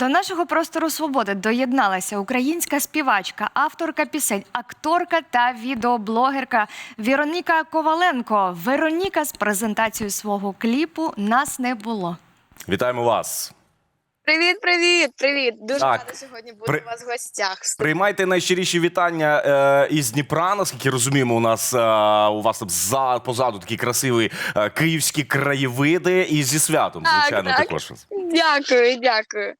До нашого простору свободи доєдналася українська співачка, авторка пісень, акторка та відеоблогерка Вероніка Коваленко. Вероніка з презентацією свого кліпу нас не було. Вітаємо вас. Привіт, привіт, привіт. Дуже Так. рада сьогодні бути При- у вас в гостях. Приймайте найщиріші вітання е, із Дніпра. Наскільки розуміємо, у нас е, у вас там за позаду такі красиві е, київські краєвиди. І зі святом, Так, звичайно, так. також. Дякую, дякую.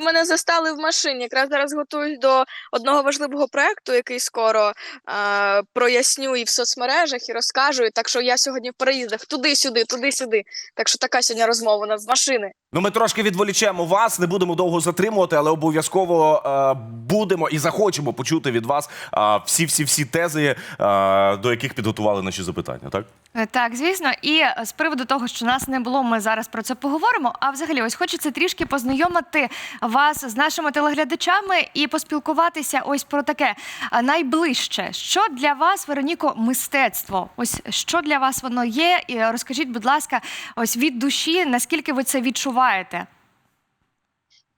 Мене застали в машині. Якраз зараз готуюсь до одного важливого проекту, який скоро е, проясню і в соцмережах, і розкажу. Так що я сьогодні в переїздах туди-сюди, туди-сюди. Так що така сьогодні розмова у нас з машини. Ну, ми трошки відволічемо вас, не будемо довго затримувати, але обов'язково е, будемо і захочемо почути від вас е, всі всі всі тези, е, до яких підготували наші запитання. Так Е, Так, звісно, і е, з приводу того, що нас не було, ми зараз про це поговоримо. А взагалі, ось хочеться трішки познайомити вас з нашими телеглядачами і поспілкуватися ось про таке найближче. Що для вас, Вероніко, мистецтво? Ось що для вас воно є? І е, розкажіть, будь ласка, ось від душі, наскільки ви це відчуваєте?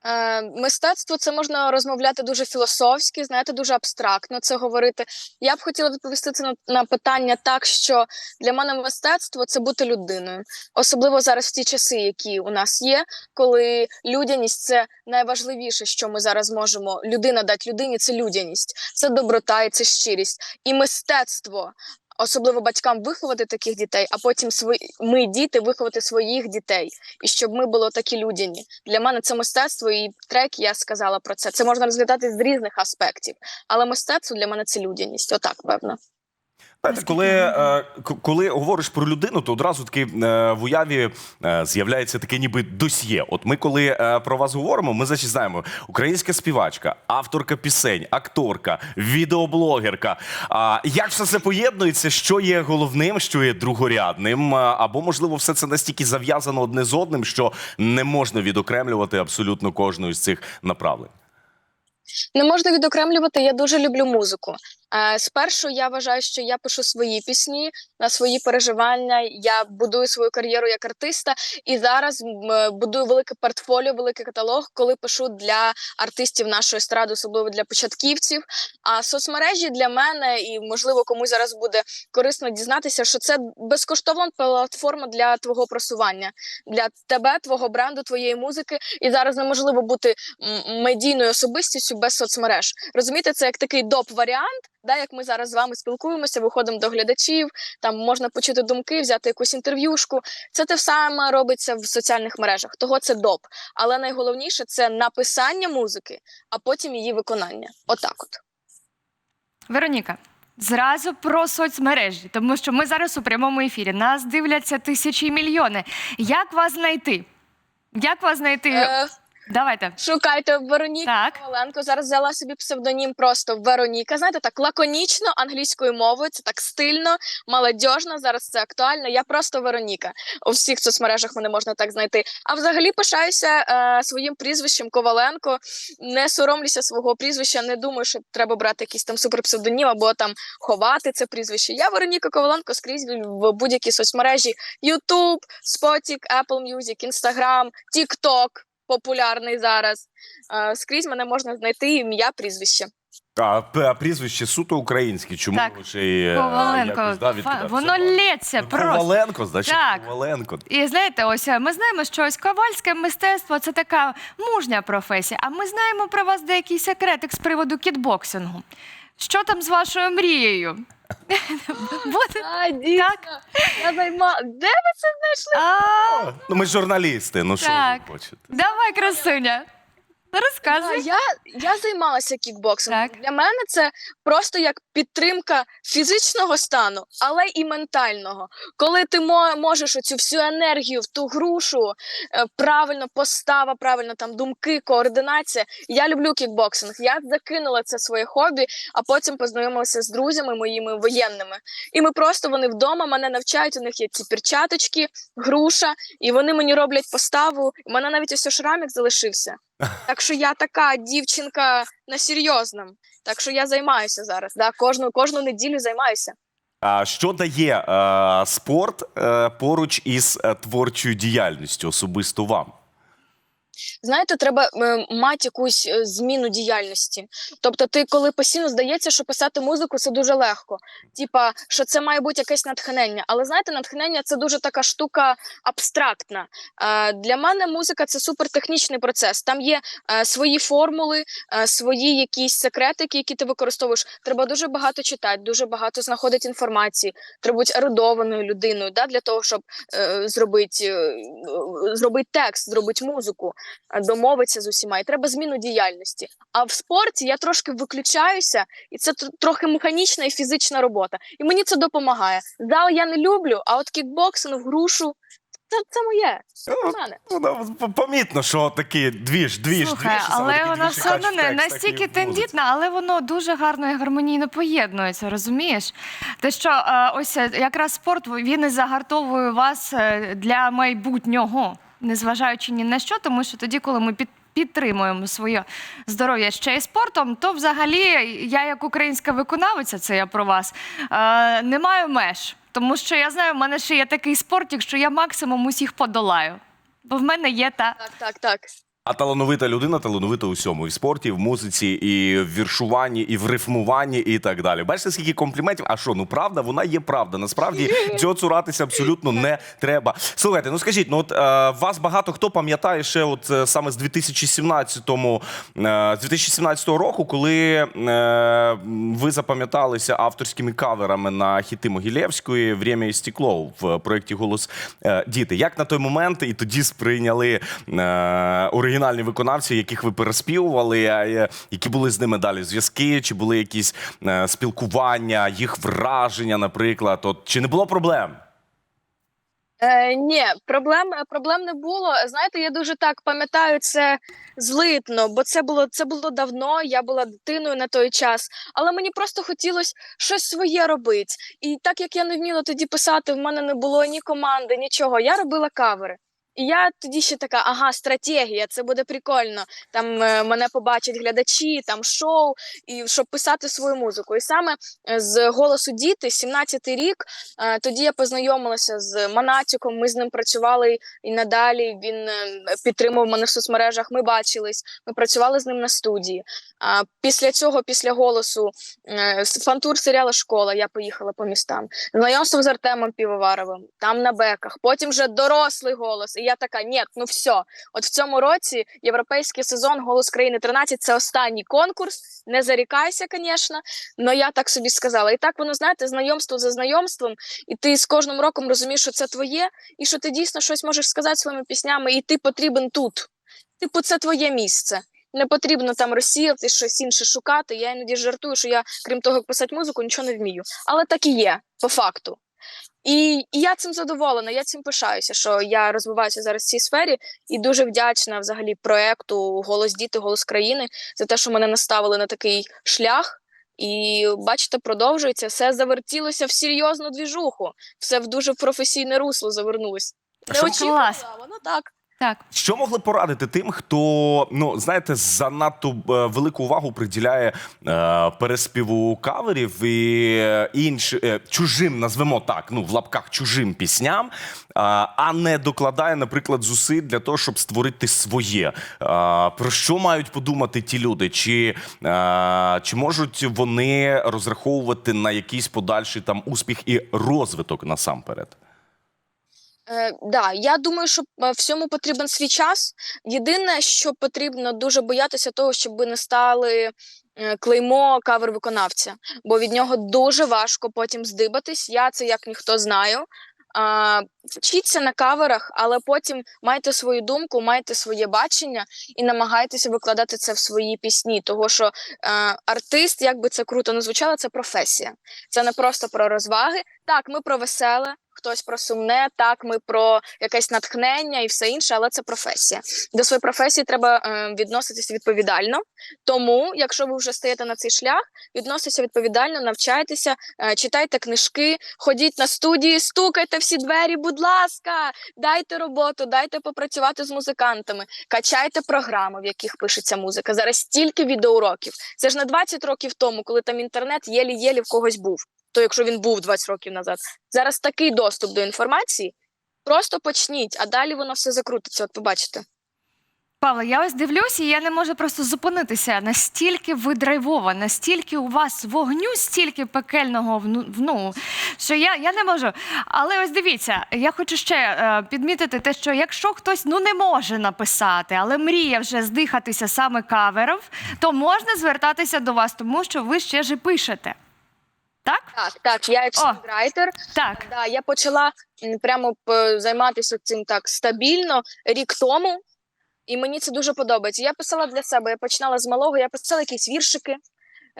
Е, мистецтво це можна розмовляти дуже філософськи, знаєте, дуже абстрактно це говорити. Я б хотіла відповісти це на, на питання так, що для мене мистецтво це бути людиною, особливо зараз в ті часи, які у нас є, коли людяність це найважливіше, що ми зараз можемо. Людина дати людині це людяність, це доброта і це щирість. І мистецтво. Особливо батькам виховати таких дітей, а потім свої ми, діти, виховати своїх дітей, і щоб ми були такі людяні. Для мене це мистецтво, і трек я сказала про це. Це можна розглядати з різних аспектів, але мистецтво для мене це людяність. Отак, певно. Знаєте, коли, е, коли говориш про людину, то одразу таки е, в уяві е, з'являється таке ніби досьє. От ми, коли про вас говоримо, ми значить знаємо українська співачка, авторка пісень, акторка, відеоблогерка. Як все це поєднується? Що є головним, що є другорядним? Або можливо, все це настільки зав'язано одне з одним, що не можна відокремлювати абсолютно кожну з цих направлень. Не можна відокремлювати. Я дуже люблю музику. Е, спершу я вважаю, що я пишу свої пісні на свої переживання. Я будую свою кар'єру як артиста, і зараз е, будую велике портфоліо, великий каталог, коли пишу для артистів нашої естради, особливо для початківців. А соцмережі для мене і можливо комусь зараз буде корисно дізнатися, що це безкоштовна платформа для твого просування, для тебе, твого бренду, твоєї музики. І зараз неможливо бути медійною особистістю без соцмереж. Розумієте, це як такий доп варіант. Да, як ми зараз з вами спілкуємося, виходимо до глядачів, там можна почути думки, взяти якусь інтерв'юшку. Це те саме робиться в соціальних мережах. Того це доп. Але найголовніше це написання музики, а потім її виконання. Отак, от. Вероніка. Зразу про соцмережі, тому що ми зараз у прямому ефірі. Нас дивляться тисячі і мільйони. Як вас знайти? Як вас знайти? Е, Давайте. шукайте Вероніка Так. Коваленко. Зараз взяла собі псевдонім просто Вероніка. Знаєте, так лаконічно англійською мовою. Це так стильно, молодіжно. Зараз це актуально. Я просто Вероніка. У всіх соцмережах мене можна так знайти. А взагалі пишаюся е, своїм прізвищем Коваленко. Не соромлюся свого прізвища. Не думаю, що треба брати якийсь там суперпсевдонім або там ховати це прізвище. Я Вероніка Коваленко скрізь в будь-якій соцмережі: YouTube, Spotify, Apple Music, Instagram, TikTok популярний зараз. Е, Скрізь мене можна знайти ім'я, прізвище. А, а прізвище суто українське. Чому Так. ще й, е, Коваленко. якось, да, Фа- відкидався? Воно лється Ну, просто. Коваленко, значить Так. Коваленко. І знаєте, ось е, ми знаємо, що ось ковальське мистецтво це така мужня професія. А ми знаємо про вас деякий секретик з приводу кітбоксингу. Що там з вашою мрією? Буде- А, дійсно. Я займа... Де ви це знайшли? А, Ну, ми ж журналісти, ну що Так. ви хочете? Давай, красуня. Розказуй. я, я займалася кікбоксингом. Так. Для мене це просто як підтримка фізичного стану, але і ментального. Коли ти мо- можеш оцю всю енергію в ту грушу, е, правильно постава, правильно там думки, координація. Я люблю кікбоксинг. Я закинула це своє хобі, а потім познайомилася з друзями моїми воєнними. І ми просто вони вдома мене навчають. У них є ці перчаточки, груша, і вони мені роблять поставу. У мене навіть ось шрамик залишився. Так що я така дівчинка на серйозному. Так що я займаюся зараз. Да, кожну, кожну неділю займаюся. А що дає е, спорт е, поруч із е, творчою діяльністю особисто вам? Знаєте, треба е, мати якусь е, зміну діяльності. Тобто, ти коли постійно здається, що писати музику це дуже легко. Типа, що це має бути якесь натхнення. Але знаєте, натхнення це дуже така штука абстрактна. Е, для мене музика це супертехнічний процес. Там є свої формули, свої якісь секретики, які ти використовуєш. Треба дуже багато читати, дуже багато знаходити інформації. Треба бути ерудованою людиною да, для того, щоб зробити, зробити текст, зробити музику, е, домовитися з усіма. І треба зміну діяльності. А в спорті я трошки виключаюся, і це трохи механічна і фізична робота. І мені це допомагає. Зал я не люблю, а от кікбоксинг, грушу це, це моє. Ну. Ну, да, помітно, що такі двіж, двіж, Слухай, двіж, і саме але вона все одно не настільки тендітна, але воно дуже гарно і гармонійно поєднується, розумієш? Те, що е, ось е, якраз спорт він і загартовує вас для майбутнього, незважаючи ні на що, тому що тоді, коли ми під. Підтримуємо своє здоров'я ще й спортом, то взагалі я, як українська виконавиця, це я про вас, е, не маю меж. Тому що я знаю, в мене ще є такий спорт, що я максимум усіх подолаю. Бо в мене є та Так, так, так. А талановита людина талановита у всьому. І в спорті, і в музиці, і в віршуванні, і в рифмуванні, і так далі. Бачите, скільки компліментів? А що, ну правда, вона є правда. Насправді цього цуратися абсолютно не треба. Слухайте, ну скажіть, ну от е, вас багато хто пам'ятає ще, от е, саме з 2017-му, е, з 2017 року, коли е, ви запам'яталися авторськими каверами на хіти Могилєвської «Время і стекло» в проєкті Голос е, діти. Як на той момент і тоді сприйняли е, оригінальні виконавці, яких ви переспівували, е, які були з ними далі зв'язки, чи були якісь е, спілкування, їх враження, наприклад? От чи не було проблем? Е, ні, проблем, проблем не було. Знаєте, я дуже так пам'ятаю це злитно, бо це було це було давно. Я була дитиною на той час, але мені просто хотілося щось своє робити. І так як я не вміла тоді писати, в мене не було ні команди, нічого. Я робила кавери. І я тоді ще така, ага, стратегія, це буде прикольно. Там е, мене побачать глядачі, там шоу, і щоб писати свою музику. І саме е, з голосу діти, 17-й рік, Е, Тоді я познайомилася з Манатіком. Ми з ним працювали і надалі. Він підтримував мене в соцмережах. Ми бачились, ми працювали з ним на студії. А після цього, після голосу, фантур серіала Школа я поїхала по містам. Знайомство з Артемом Півоваровим, там на беках. Потім вже дорослий голос. І я така: ні, ну все. От в цьому році європейський сезон Голос країни 13 це останній конкурс. Не зарікайся, звісно. але я так собі сказала. І так воно знаєте, знайомство за знайомством і ти з кожним роком розумієш, що це твоє, і що ти дійсно щось можеш сказати своїми піснями, і ти потрібен тут. Типу, це твоє місце. Не потрібно там розсіяти щось інше шукати. Я іноді жартую, що я, крім того, як писати музику, нічого не вмію. Але так і є, по факту. І, і я цим задоволена, я цим пишаюся, що я розвиваюся зараз в цій сфері, і дуже вдячна взагалі проекту Голос діти, голос країни за те, що мене наставили на такий шлях. І бачите, продовжується все завертілося в серйозну двіжуху, все в дуже професійне русло очікувала, Клас. воно так. Так. Що могли порадити тим, хто ну знаєте, занадто е, велику увагу приділяє е, переспіву каверів і е, інш е, чужим, назвемо так, ну в лапках чужим пісням, е, а не докладає, наприклад, зусиль для того, щоб створити своє. Е, про що мають подумати ті люди? Чи, е, чи можуть вони розраховувати на якийсь подальший там успіх і розвиток насамперед? Е, да, я думаю, що е, всьому потрібен свій час. Єдине, що потрібно дуже боятися того, щоб не стали е, клеймо кавер-виконавця, бо від нього дуже важко потім здибатись. Я це як ніхто знаю. А, вчіться на каверах, але потім майте свою думку, майте своє бачення і намагайтеся викладати це в свої пісні. Того що е, артист, як би це круто не звучало, це професія. Це не просто про розваги. Так, ми про веселе, хтось про сумне, так, ми про якесь натхнення і все інше, але це професія. До своєї професії треба е, відноситися відповідально. Тому, якщо ви вже стаєте на цей шлях, відноситеся відповідально, навчайтеся, е, читайте книжки, ходіть на студії, стукайте всі двері, будь ласка, дайте роботу, дайте попрацювати з музикантами, качайте програми, в яких пишеться музика. Зараз стільки відеоуроків. Це ж не 20 років тому, коли там інтернет єлі-єлі в когось був. То якщо він був 20 років назад, зараз такий доступ до інформації. Просто почніть, а далі воно все закрутиться. От побачите. Павло, я ось дивлюсь, і я не можу просто зупинитися. Настільки ви драйвова, настільки у вас вогню, стільки пекельного вну, ну, що я, я не можу. Але ось дивіться, я хочу ще е, підмітити те, що якщо хтось ну не може написати, але мріє вже здихатися саме кавером, то можна звертатися до вас, тому що ви ще ж пишете. Так? Так, так, я як Так. Да, я почала прямо займатися цим так стабільно рік тому, і мені це дуже подобається. Я писала для себе. Я починала з малого, я писала якісь віршики.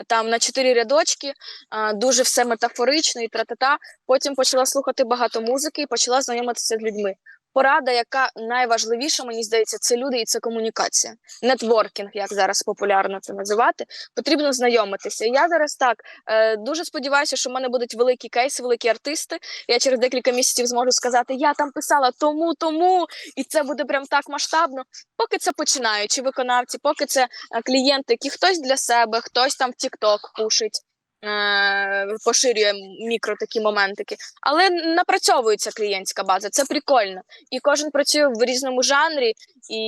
Там на чотири рядочки, а, дуже все метафорично і тра-та-та. Потім почала слухати багато музики і почала знайомитися з людьми. Порада, яка найважливіша, мені здається, це люди і це комунікація. Нетворкінг, як зараз популярно це називати. Потрібно знайомитися. Я зараз так е, дуже сподіваюся, що в мене будуть великі кейси, великі артисти. Я через декілька місяців зможу сказати, я там писала тому, тому, і це буде прям так масштабно. Поки це починаючі виконавці, поки це е, клієнти, які хтось для себе, хтось там в TikTok пушить. Е, Поширює мікро такі моментики, але напрацьовується клієнтська база. Це прикольно, і кожен працює в різному жанрі. І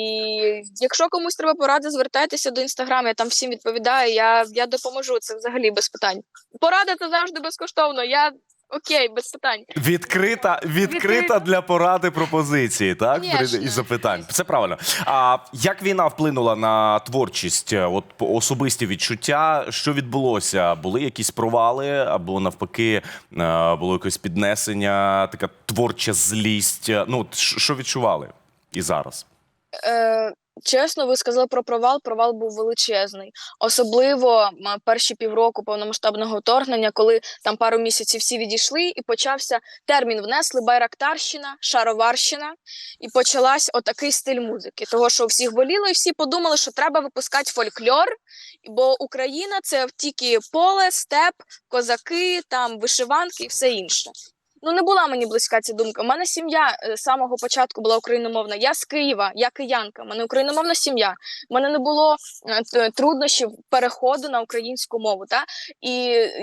якщо комусь треба порада, звертайтеся до інстаграму. Я там всім відповідаю. Я, я допоможу. Це взагалі без питань. Порада це завжди безкоштовно. Я окей, без питань. Відкрита, відкрита Відкрита. для поради пропозиції, так? Конечно. І запитань. Це правильно. А як війна вплинула на творчість? От по- особисті відчуття, що відбулося? Були якісь провали, або навпаки, е, було якесь піднесення, така творча злість. Ну, от що що відчували і зараз? Е, чесно, ви сказали про провал. Провал був величезний. Особливо перші півроку повномасштабного вторгнення, коли там пару місяців всі відійшли, і почався термін внесли Байрактарщина, Шароварщина, і почалась отакий стиль музики. Того, що у всіх боліло, і всі подумали, що треба випускати фольклор, бо Україна це тільки поле, степ, козаки, там вишиванки і все інше. Ну, не була мені близька ця думка. У мене сім'я е, з самого початку була україномовна. Я з Києва, я киянка. У мене україномовна сім'я. У мене не було е, труднощів переходу на українську мову. Та? І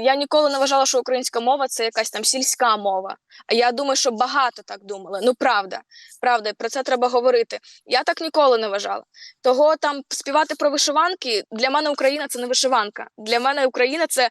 я ніколи не вважала, що українська мова це якась там сільська мова. А я думаю, що багато так думали. Ну, правда, правда, про це треба говорити. Я так ніколи не вважала. Того там співати про вишиванки для мене Україна це не вишиванка. Для мене Україна це,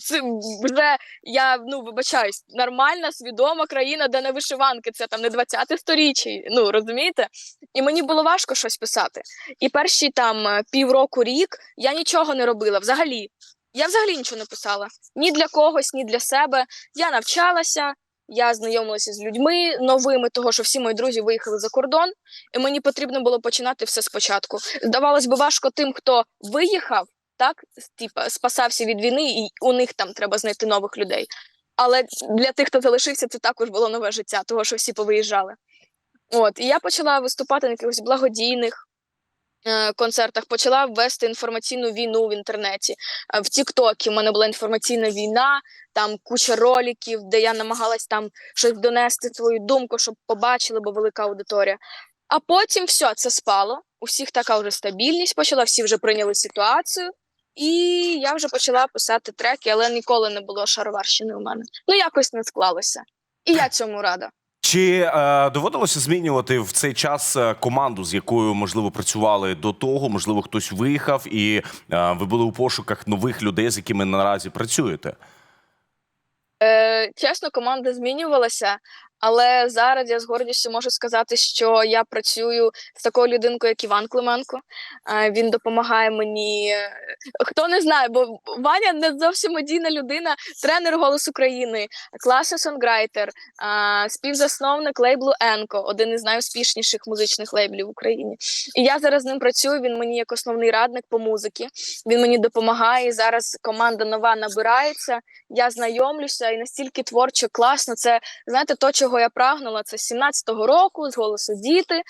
це вже я ну вибачаюсь, нормальна, свідома країна, де не вишиванки. Це там не 20-те сторіччя. Ну розумієте? І мені було важко щось писати. І перші там е, півроку, рік я нічого не робила взагалі. Я взагалі нічого не писала ні для когось, ні для себе. Я навчалася, я знайомилася з людьми новими, того що всі мої друзі виїхали за кордон, і мені потрібно було починати все спочатку. Здавалось би, важко тим, хто виїхав, так типа спасався від війни, і у них там треба знайти нових людей. Але для тих, хто залишився, це також було нове життя, того що всі повиїжджали. От, і я почала виступати на якихось благодійних е, концертах, почала ввести інформаційну війну в інтернеті. Е, В Тіктокі в мене була інформаційна війна, там куча роликів, де я намагалась там щось донести свою думку, щоб побачили, бо велика аудиторія. А потім все, це спало. У всіх така вже стабільність почала, всі вже прийняли ситуацію. І я вже почала писати треки, але ніколи не було шароварщини у мене. Ну якось не склалося. І я цьому рада. Чи е, доводилося змінювати в цей час е, команду, з якою можливо працювали до того? Можливо, хтось виїхав, і е, ви були у пошуках нових людей, з якими наразі працюєте? Е, чесно, команда змінювалася, але зараз я з гордістю можу сказати, що я працюю з такою людинкою, як Іван Клименко. Він допомагає мені. е, Хто не знає, бо Ваня не зовсім медійна людина, тренер «Голос України, класний сонграйтер, співзасновник лейблу Енко, один із найуспішніших музичних лейблів в Україні. І я зараз з ним працюю. Він мені як основний радник по музиці. Він мені допомагає. Зараз команда нова набирається я знайомлюся і настільки творчо класно. Це знаєте, то, чого я прагнула. Це з 17-го року з голосу діти.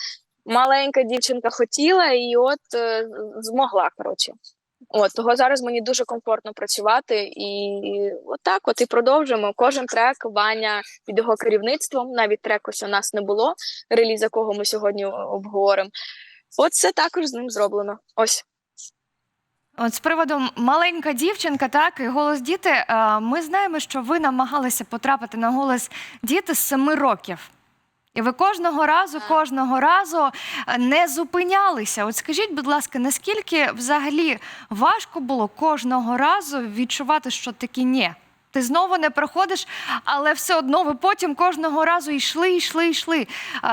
Маленька дівчинка хотіла, і от е, змогла. Коротше, от того зараз мені дуже комфортно працювати, і отак, от і продовжуємо. Кожен трек Ваня під його керівництвом. Навіть трек ось у нас не було, реліз якого ми сьогодні обговоримо. От це також з ним зроблено. Ось. От з приводу маленька дівчинка, так і голос діти. е, Ми знаємо, що ви намагалися потрапити на голос діти з семи років. І ви кожного разу, кожного разу е, не зупинялися. От скажіть, будь ласка, наскільки взагалі важко було кожного разу відчувати, що таке ні? Ти знову не проходиш, але все одно ви потім кожного разу йшли, йшли, йшли.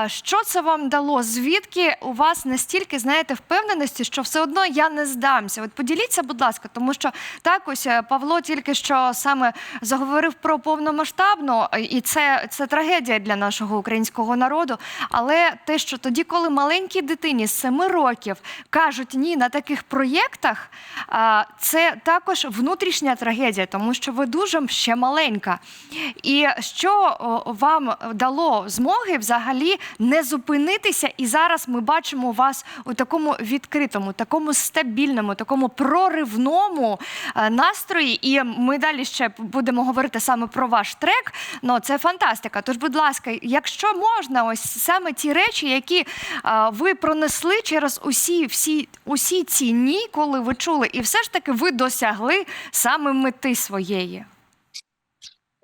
Що це вам дало? Звідки у вас настільки знаєте впевненості, що все одно я не здамся? От поділіться, будь ласка, тому що так ось е, Павло тільки що саме заговорив про повномасштабну, е, і це, це трагедія для нашого українського народу. Але те, що тоді, коли маленькій дитині з 7 років кажуть ні на таких проєктах, це також внутрішня трагедія, тому що ви дуже ще маленька. І що вам дало змоги взагалі не зупинитися? І зараз ми бачимо вас у такому відкритому, такому стабільному, такому проривному е, настрої. І ми далі ще будемо говорити саме про ваш трек. Ну це фантастика. Тож, будь ласка, якщо можна, ось саме ті речі, які е, ви пронесли через усі, всі, усі ці дні, коли ви чули, і все ж таки ви досягли саме мети своєї.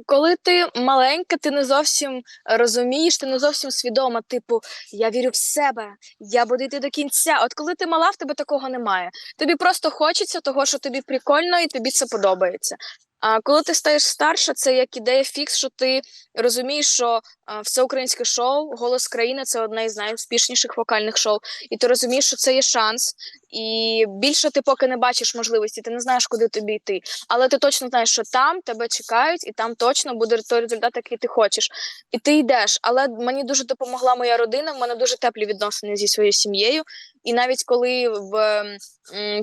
Коли ти маленька, ти не зовсім розумієш, ти не зовсім свідома. Типу, я вірю в себе, я буду йти до кінця. От коли ти мала, в тебе такого немає. Тобі просто хочеться того, що тобі прикольно, і тобі це подобається. А коли ти стаєш старша, це як ідея фікс, що ти розумієш, що всеукраїнське шоу Голос країни це одне із найуспішніших вокальних шоу. І ти розумієш, що це є шанс. І більше ти поки не бачиш можливості, ти не знаєш, куди тобі йти. Але ти точно знаєш, що там тебе чекають, і там точно буде той результат, який ти хочеш. І ти йдеш. Але мені дуже допомогла моя родина. В мене дуже теплі відносини зі своєю сім'єю. І навіть коли в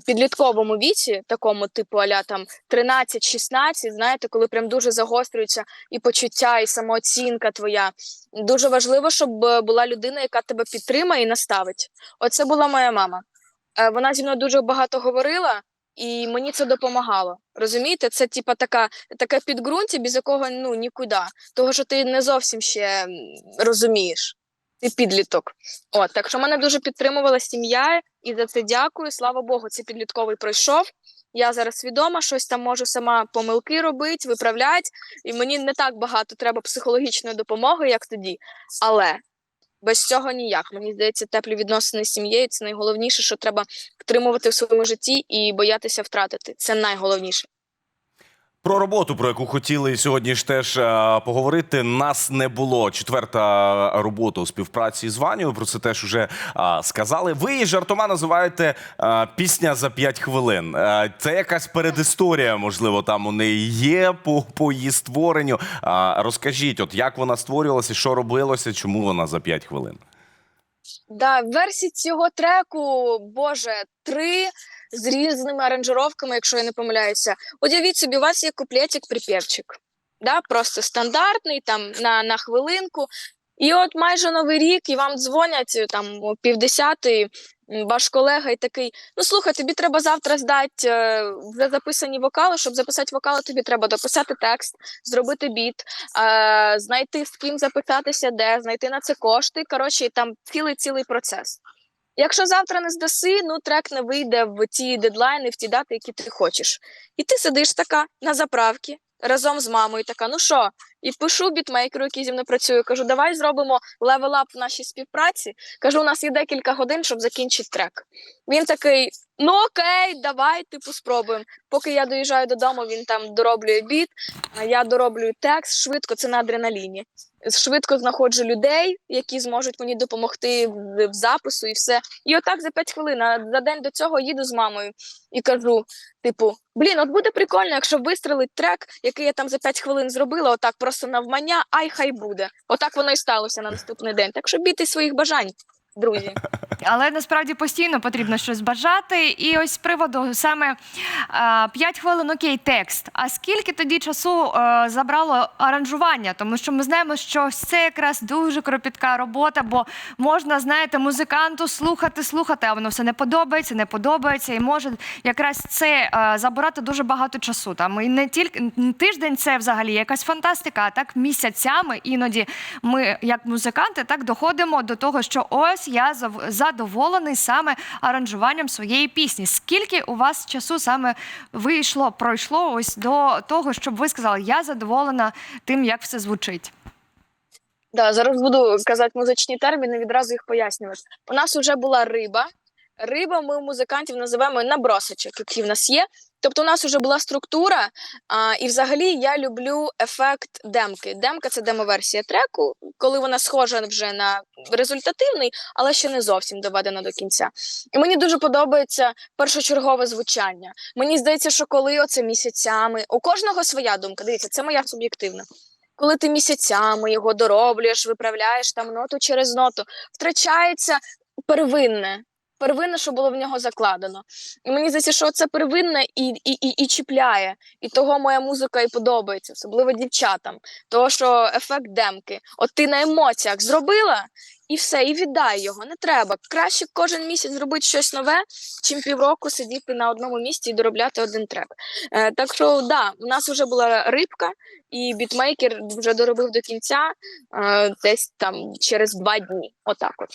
підлітковому віці, такому типу аля там 13-16, знаєте, коли прям дуже загострюються і почуття, і самооцінка твоя, дуже важливо, щоб була людина, яка тебе підтримає і наставить. Оце була моя мама. Е, Вона зі мною дуже багато говорила, і мені це допомагало. Розумієте, це типа така таке підґрунтя, без якого ну нікуди. Того, що ти не зовсім ще розумієш. Ти підліток. От, так що мене дуже підтримувала сім'я, і за це дякую. Слава Богу, цей підлітковий пройшов. Я зараз свідома, щось там можу сама помилки робити, виправляти, і мені не так багато треба психологічної допомоги, як тоді. Але без цього ніяк. Мені здається, теплі відносини з сім'єю це найголовніше, що треба втримувати в своєму житті і боятися втратити. Це найголовніше. Про роботу, про яку хотіли сьогодні ж теж е, поговорити, нас не було. Четверта робота у співпраці з Ванею. Про це теж уже е, сказали. Ви її жартома називаєте е, пісня за 5 хвилин. Це якась передісторія, можливо, там у неї є по, по її створенню. Розкажіть, от як вона створювалася, що робилося, чому вона за 5 хвилин? Да, версій цього треку, боже, три з різними аранжировками, якщо я не помиляюся. Уявіть собі, у вас є куплетик, припівчик. Да, просто стандартний, там на, на хвилинку. І от майже новий рік, і вам дзвонять е, там о півдесятої, м, ваш колега і такий: ну слухай, тобі треба завтра здати е, вже записані вокали. Щоб записати вокали, тобі треба дописати текст, зробити біт, е, знайти з ким записатися, де, знайти на це кошти. Коротше, там цілий цілий процес. Якщо завтра не здаси, ну трек не вийде в ті дедлайни, в ті дати, які ти хочеш. І ти сидиш така на заправці разом з мамою, така, ну що, і пишу бітмейкеру, який зі мною працює. Кажу, давай зробимо левел-ап в нашій співпраці. Кажу, у нас є декілька годин, щоб закінчити трек. Він такий: ну окей, давай, типу, спробуємо. Поки я доїжджаю додому, він там дороблює біт, а я дороблюю текст швидко, це на адреналіні. Швидко знаходжу людей, які зможуть мені допомогти в, запису і все. І отак за 5 хвилин. А за день до цього їду з мамою і кажу: типу, блін, от буде прикольно, якщо вистрелить трек, який я там за 5 хвилин зробила, отак просто навмання, ай хай буде. Отак воно і сталося на наступний день. Так що бійте своїх бажань, друзі. Але насправді постійно потрібно щось бажати. І ось з приводу саме а, 5 хвилин окей, текст. А скільки тоді часу е, забрало аранжування? Тому що ми знаємо, що це якраз дуже кропітка робота, бо можна, знаєте, музиканту слухати, слухати, а воно все не подобається, не подобається, і може якраз це е, забирати дуже багато часу. Там і не тільки тиждень, це взагалі якась фантастика, а так місяцями іноді ми, як музиканти, так доходимо до того, що ось я задоволений саме аранжуванням своєї пісні. Скільки у вас часу саме вийшло, пройшло ось до того, щоб ви сказали, я задоволена тим, як все звучить? Да, зараз буду казати музичні терміни, відразу їх пояснювати. У нас вже була риба. Риба ми у музикантів називаємо набросочок, який в нас є. Тобто, у нас вже була структура, а, і взагалі я люблю ефект демки. Демка це демоверсія треку, коли вона схожа вже на результативний, але ще не зовсім доведена до кінця. І мені дуже подобається першочергове звучання. Мені здається, що коли оце місяцями, у кожного своя думка. Дивіться, це моя суб'єктивна. Коли ти місяцями його дороблюєш, виправляєш там ноту через ноту, втрачається первинне. Первинне, що було в нього закладено. І мені здається, що це первинне і, і, і, і чіпляє. І того моя музика і подобається, особливо дівчатам. Того, що ефект демки. От ти на емоціях зробила, і все, і віддай його. Не треба. Краще кожен місяць зробити щось нове, чим півроку сидіти на одному місці і доробляти один трек. Е, так що, да, у нас вже була рибка, і бітмейкер вже доробив до кінця е, десь там через два дні. Отак от.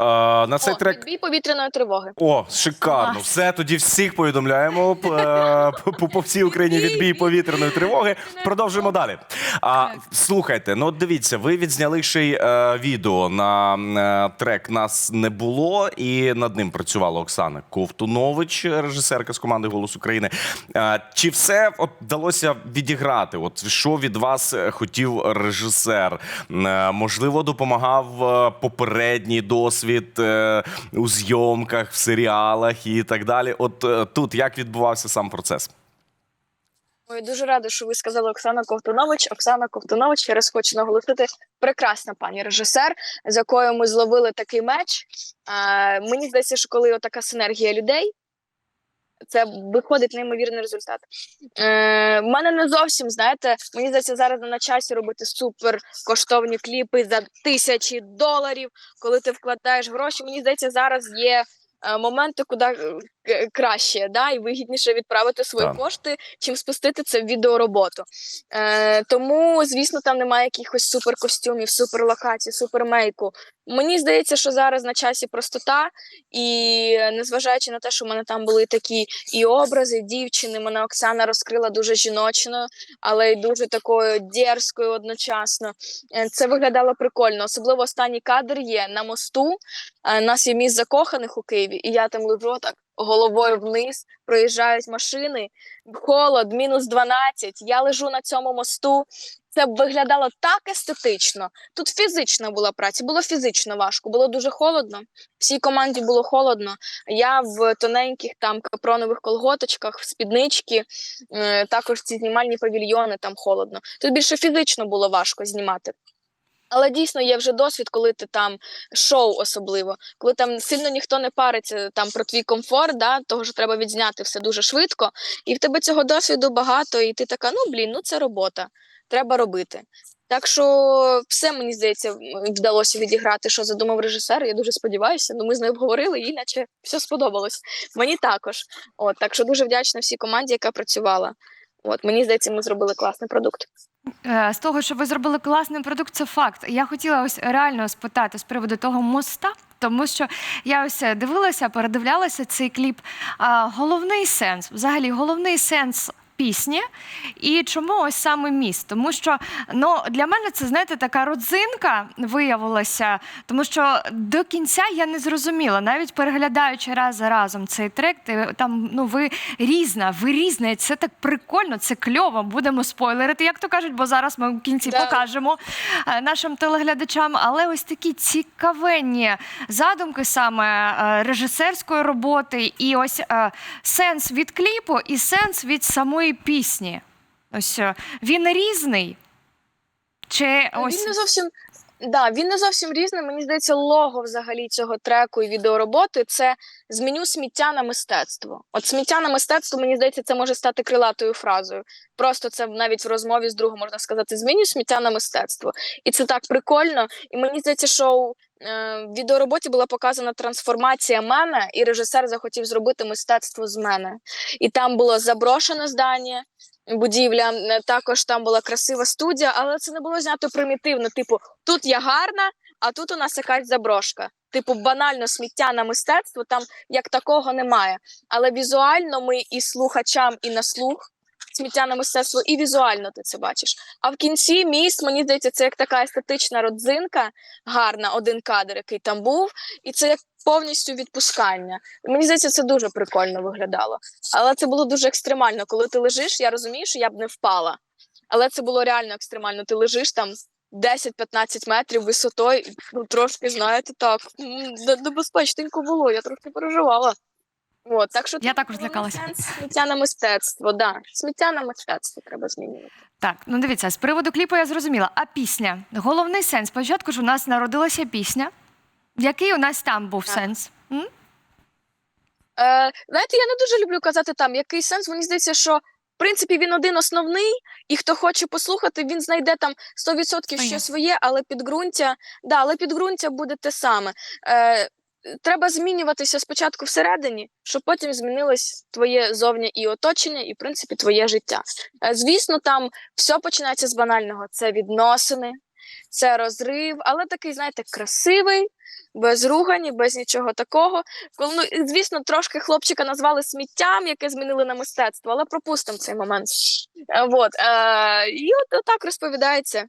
Е, на цей О, трек відбій повітряної тривоги. О, шикарно. Все тоді всіх повідомляємо е, по, по всій Україні відбій повітряної тривоги. Продовжуємо далі. А слухайте, ну дивіться, ви відзняли ще й е, відео на е, трек Нас не було, і над ним працювала Оксана Ковтунович, режисерка з команди Голос України. Чи все от вдалося відіграти? От що від вас хотів режисер? Можливо, допомагав попередній досвід е, у зйомках, в серіалах і так далі. От е, тут як відбувався сам процес? Ой, дуже рада, що ви сказали Оксана Ковтунович. Оксана Ковтунович, ще раз хочу наголосити, прекрасна пані режисер, з якою ми зловили такий меч. Е, мені здається, що коли така синергія людей, це виходить неймовірний результат. Е, в мене не зовсім, знаєте, мені здається, зараз на часі робити супер коштовні кліпи за тисячі доларів, коли ти вкладаєш гроші. Мені здається, зараз є. е, Моменти, куди краще, да, і вигідніше відправити свої Так. кошти, чим спустити це в відеороботу. Е, тому, звісно, там немає якихось суперкостюмів, суперлокацій, супермейку. Мені здається, що зараз на часі простота, і незважаючи на те, що в мене там були такі і образи дівчини, мене Оксана розкрила дуже жіночно, але й дуже такою дерзкою одночасно. Е, Це виглядало прикольно. Особливо останній кадр є на мосту. Е, У нас є міст закоханих у Києві, і я там лежу так головою вниз, проїжджають машини, холод, мінус 12, я лежу на цьому мосту. Це виглядало так естетично. Тут фізична була праця, було фізично важко, було дуже холодно. Всій команді було холодно. Я в тоненьких там капронових колготочках, в спіднички, е, також ці знімальні павільйони там холодно. Тут більше фізично було важко знімати. Але дійсно є вже досвід, коли ти там шоу особливо, коли там сильно ніхто не париться там про твій комфорт, да, того що треба відзняти все дуже швидко, і в тебе цього досвіду багато, і ти така, ну блін, ну це робота, треба робити. Так що все мені здається вдалося відіграти, що задумав режисер. Я дуже сподіваюся. Ну ми з нею обговорили, і наче все сподобалось. Мені також. От так що дуже вдячна всій команді, яка працювала. От мені здається, ми зробили класний продукт. Е, З того, що ви зробили класний продукт, це факт. Я хотіла ось реально спитати з приводу того моста, тому що я ось е, дивилася, передивлялася цей кліп. А головний сенс, взагалі, головний сенс. Пісні і чому ось саме міст? Тому що ну для мене це знаєте така родзинка виявилася, тому що до кінця я не зрозуміла, навіть переглядаючи раз за разом цей трек, ти, там ну ви різна, ви різна, і це так прикольно, це кльово. Будемо спойлерити, як то кажуть, бо зараз ми в кінці Да. покажемо е, нашим телеглядачам. Але ось такі цікавенні задумки саме е, режисерської роботи, і ось е, сенс від кліпу, і сенс від самої пісні. Ось е, він різний. Чи ось Він не зовсім. Да, він не зовсім різний. Мені здається, лого взагалі цього треку і відеороботи це зміню сміття на мистецтво. От сміття на мистецтво, мені здається, це може стати крилатою фразою. Просто це навіть в розмові з другом можна сказати: зміню сміття на мистецтво. І це так прикольно. І мені здається, що в відеороботі була показана трансформація мене, і режисер захотів зробити мистецтво з мене. І там було заброшене здання, будівля. е, Також там була красива студія, але це не було знято примітивно. Типу, тут я гарна, а тут у нас якась заброшка. Типу, банально сміття на мистецтво там як такого немає. Але візуально ми і слухачам, і на слух сміттяне мистецтво, і візуально ти це бачиш. А в кінці міст, мені здається, це як така естетична родзинка, гарна, один кадр, який там був, і це як повністю відпускання. Мені здається, це дуже прикольно виглядало. Але це було дуже екстремально. Коли ти лежиш, я розумію, що я б не впала. Але це було реально екстремально. Ти лежиш там 10-15 метрів висотою, ну, трошки, знаєте, так, небезпечненько було, я трохи переживала. От, так що Я також злякалася. сенс Сміттяне мистецтво, да. Сміттяне мистецтво треба змінювати. Так, ну дивіться, з приводу кліпу я зрозуміла. А пісня? Головний сенс. Спочатку ж у нас народилася пісня. Який у нас там був Так. сенс? М? Е, знаєте, я не дуже люблю казати там, який сенс. Мені здається, що в принципі він один основний, і хто хоче послухати, він знайде там 100% Своє. що своє, але підґрунтя, да, але підґрунтя буде те саме. Е, треба змінюватися спочатку всередині, щоб потім змінилось твоє зовні і оточення, і в принципі твоє життя. Е, звісно, там все починається з банального: це відносини, це розрив, але такий, знаєте, красивий, без ругані, без нічого такого. Коли, ну, звісно, трошки хлопчика назвали сміттям, яке змінили на мистецтво, але пропустимо цей момент. Е, вот, е, і от, от так розповідається.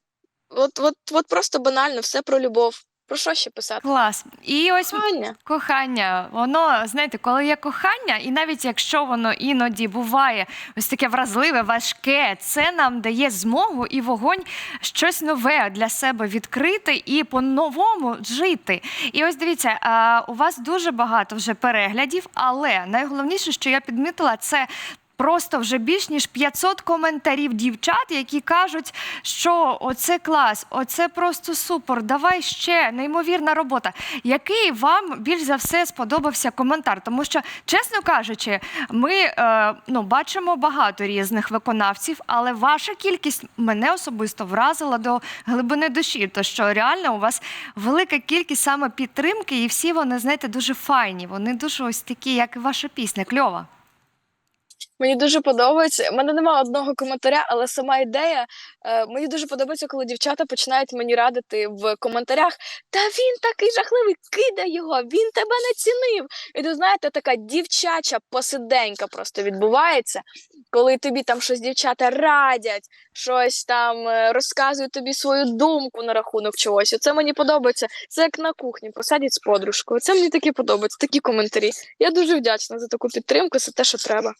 От, от, от просто банально, все про любов. Про що ще писати? Клас. І ось Кохання. кохання. Воно, знаєте, коли є кохання, і навіть якщо воно іноді буває ось таке вразливе, важке, це нам дає змогу і вогонь щось нове для себе відкрити і по-новому жити. І ось дивіться, а, у вас дуже багато вже переглядів, але найголовніше, що я підмітила, це. Просто вже більш ніж 500 коментарів дівчат, які кажуть, що оце клас, оце просто супер. Давай ще неймовірна робота. Який вам більш за все сподобався коментар? Тому що, чесно кажучи, ми е, ну, бачимо багато різних виконавців, але ваша кількість мене особисто вразила до глибини душі. То що реально у вас велика кількість саме підтримки, і всі вони, знаєте, дуже файні. Вони дуже ось такі, як і ваша пісня, кльова. Мені дуже подобається. У мене немає одного коментаря, але сама ідея. Е, мені дуже подобається, коли дівчата починають мені радити в коментарях. Та він такий жахливий, кидай його, він тебе не цінив. І ти знаєте, така дівчача посиденька просто відбувається, коли тобі там щось дівчата радять, щось там е, розказують тобі свою думку на рахунок чогось. Оце мені подобається. Це як на кухні, посадять з подружкою. Це мені такі подобається, такі коментарі. Я дуже вдячна за таку підтримку. Це те, що треба.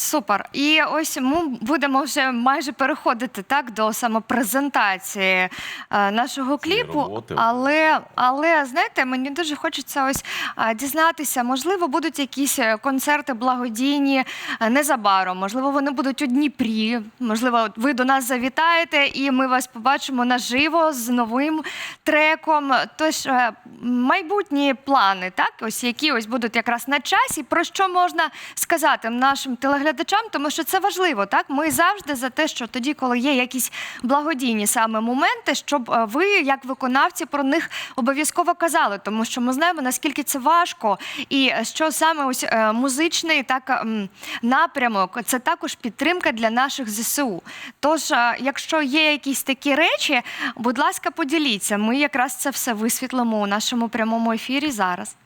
Супер. І ось ми будемо вже майже переходити так до самопрезентації е, нашого кліпу. роботи. Але, але знаєте, мені дуже хочеться ось е, дізнатися, можливо, будуть якісь е, концерти благодійні е, незабаром. Можливо, вони будуть у Дніпрі. Можливо, ви до нас завітаєте, і ми вас побачимо наживо з новим треком. Тож е, майбутні плани, так, ось які ось будуть якраз на часі. Про що можна сказати нашим телеглядачам? Тому що це важливо, так? Ми завжди за те, що тоді, коли є якісь благодійні саме моменти, щоб е, ви, як виконавці, про них обов'язково казали, тому що ми знаємо наскільки це важко, і е, що саме ось е, музичний так ем, напрямок це також підтримка для наших ЗСУ. Тож, якщо є якісь такі речі, будь ласка, поділіться. Ми якраз це все висвітлимо у нашому прямому ефірі зараз.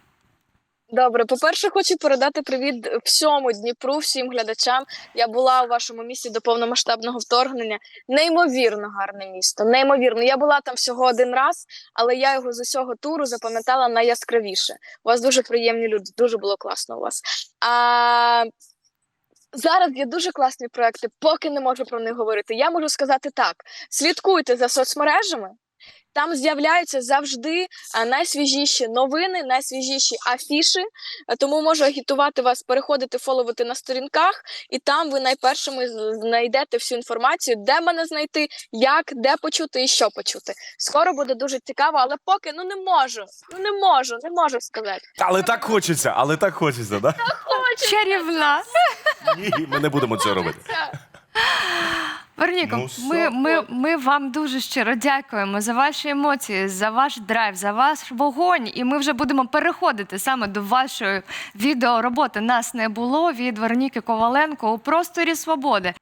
Добре, по-перше, хочу передати привіт всьому Дніпру, всім глядачам. Я була у вашому місті до повномасштабного вторгнення. Неймовірно гарне місто. Неймовірно. Я була там всього один раз, але я його з усього туру запам'ятала найяскравіше. У вас дуже приємні люди, дуже було класно у вас. А зараз є дуже класні проекти, поки не можу про них говорити. Я можу сказати так: слідкуйте за соцмережами. Там з'являються завжди найсвіжіші новини, найсвіжіші афіші. Е, Тому можу агітувати вас переходити, фоловити на сторінках, і там ви найпершими з- знайдете всю інформацію, де мене знайти, як, де почути і що почути. Скоро буде дуже цікаво, але поки ну не можу. Ну не можу, не можу сказати. Але так хочеться, але так хочеться, да? Чарівна. Ні, ми не будемо цього робити. Верніко, Ну, ми, ми, ми вам дуже щиро дякуємо за ваші емоції, за ваш драйв, за ваш вогонь. І ми вже будемо переходити саме до вашої відеороботи. Нас не було від Вероніки Коваленко у просторі свободи.